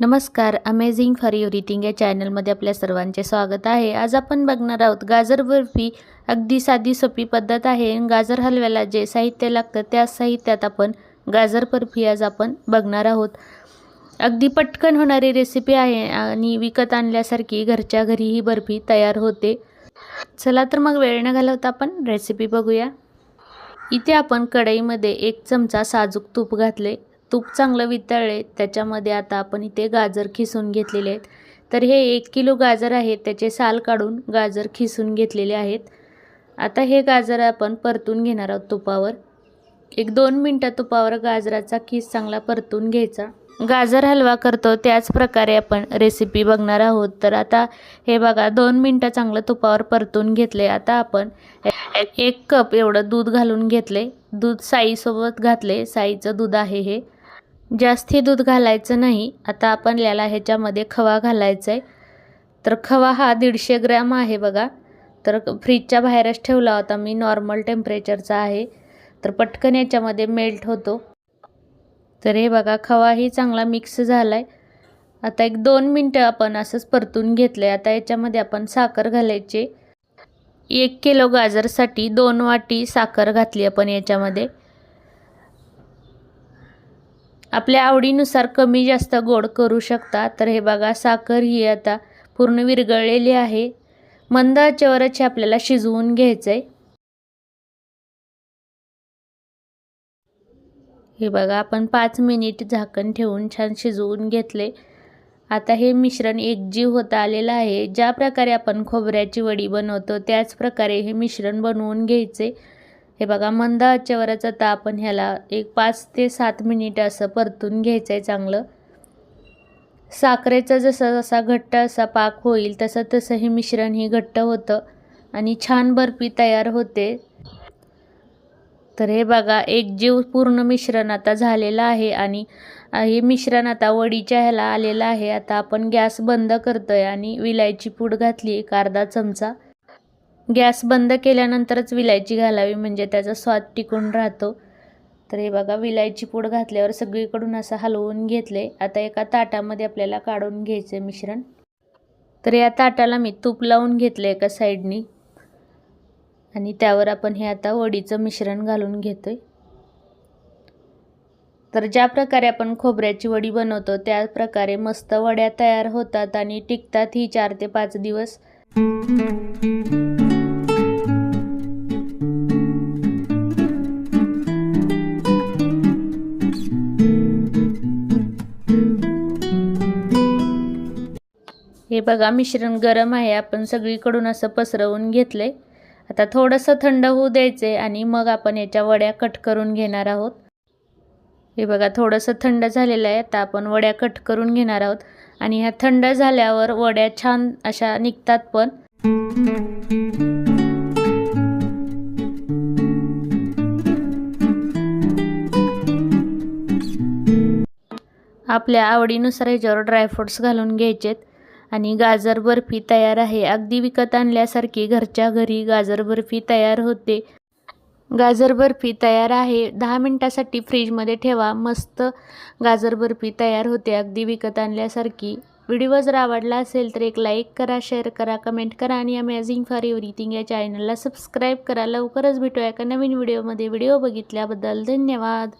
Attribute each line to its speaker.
Speaker 1: नमस्कार amazing for everything या चॅनलमध्ये आपल्या सर्वांचे स्वागत आहे. आज आपण बघणार आहोत गाजर बर्फी अगदी साधी सोपी पद्धत आहे. गाजर हलव्याला जे साहित्य लागतं त्या साहित्यात आपण गाजर बर्फी आज आपण बघणार आहोत. अगदी पटकन होणारी रेसिपी आहे आणि विकत आणल्यासारखी घरच्या घरी ही बर्फी तयार होते. चला तर मग वेळ न घालवता आपण रेसिपी बघूया. इथे आपण कढईमध्ये एक चमचा साजूक तूप घातले. तूप चांगलं वितळले त्याच्यामध्ये आता आपण इथे गाजर खिसून घेतलेले आहेत. तर हे एक किलो गाजर आहे त्याचे साल काढून गाजर खिसून घेतलेले आहेत. आता हे गाजर आपण परतून घेणार आहोत तुपावर. एक दोन मिनटं तुपावर गाजराचा खीस चांगला परतून घ्यायचा. गाजर हलवा करतो त्याच प्रकारे आपण रेसिपी बघणार आहोत. तर आता हे बघा दोन मिनटं चांगलं तुपावर परतून घेतले आता आपण एक कप एवढं दूध घालून घेतले दूध साईसोबत घातले साईचं दूध आहे हे. जास्ती दूध घालायचं नाही. आता आपण याला ह्याच्यामध्ये खवा घालायचा आहे तर खवा हा दीडशे ग्रॅम आहे बघा. तर फ्रीजच्या बाहेरच ठेवला होता मी. नॉर्मल टेम्परेचरचा आहे. तर पटकन याच्यामध्ये मेल्ट होतो. तर हे बघा खवाही चांगला मिक्स झाला आहे आता एक दोन मिनटं आपण असंच परतून घेतलं आहे आता याच्यामध्ये आपण साखर घालायचे. एक किलो गाजरसाठी दोन वाटी साखर घातली आपण याच्यामध्ये. आपल्या आवडीनुसार कमी जास्त गोड करू शकता. तर हे बघा साखर ही आता पूर्ण विरघळलेली आहे. मंद आचेवरच हे आपल्याला शिजवून घ्यायचं आहे हे बघा आपण पाच मिनिट झाकण ठेवून छान शिजवून घेतले. आता हे मिश्रण एकजीव होत आलेलं आहे. ज्या प्रकारे आपण खोबऱ्याची वडी बनवतो त्याच प्रकारे हे मिश्रण बनवून घ्यायचे. हे बघा मंद आचेवरच आता आपण ह्याला एक पाच ते सात मिनिट असं परतून घ्यायचं आहे चांगलं. साखरेचा जसा जसा घट्ट असा पाक होईल तसं तसं हे मिश्रण हे घट्ट होतं आणि छान बर्फी तयार होते. तर हे बघा एक जीव पूर्ण मिश्रण आता झालेलं आहे आणि हे मिश्रण आता वडीच्या ह्याला आलेलं आहे. आता आपण गॅस बंद करतो आहे आणि विलायची पूड घातली एक अर्धा चमचा. गॅस बंद केल्यानंतरच विलायची घालावी म्हणजे त्याचा स्वाद टिकून राहतो. तर हे बघा विलायची पूड घातल्यावर सगळीकडून असं हलवून घेतले. आता एका ताटामध्ये आपल्याला काढून घ्यायचं मिश्रण. तर या ताटाला मी तूप लावून घेतलं एका साईडनी. आणि त्यावर आपण हे आता वडीचं मिश्रण घालून घेतोय. तर ज्या प्रकारे आपण खोबऱ्याची वडी बनवतो त्या प्रकारे मस्त वड्या तयार होतात आणि टिकतात ही चार ते पाच दिवस. हे बघा मिश्रण गरम आहे. आपण सगळीकडून असं पसरवून घेतले आता थोडंसं थंड होऊ द्यायचे आणि मग आपण याच्या वड्या कट करून घेणार आहोत. हे बघा थोडंसं थंड झालेलं आहे. आता आपण वड्या कट करून घेणार आहोत. आणि ह्या थंड झाल्यावर वड्या छान अशा निघतात पण. आपल्या आवडीनुसार ह्याच्यावर ड्रायफ्रुट्स घालून घ्यायचेत. आणि गाजर बर्फी तयार आहे. अगदी विकत आणल्यासारखी घरच्या घरी गाजर बर्फी तयार होते. गाजर बर्फी तयार आहे. दहा मिनटासाठी फ्रीजमध्ये ठेवा. मस्त गाजर बर्फी तयार होते. अगदी विकत आणल्यासारखी. व्हिडिओ जर आवडला असेल तर एक लाईक करा शेअर करा कमेंट करा आणि अमेझिंग फॉर एव्हरीथिंग या चॅनलला सबस्क्राईब करा. लवकरच भेटूया एका नवीन व्हिडिओमध्ये. व्हिडिओ बघितल्याबद्दल धन्यवाद.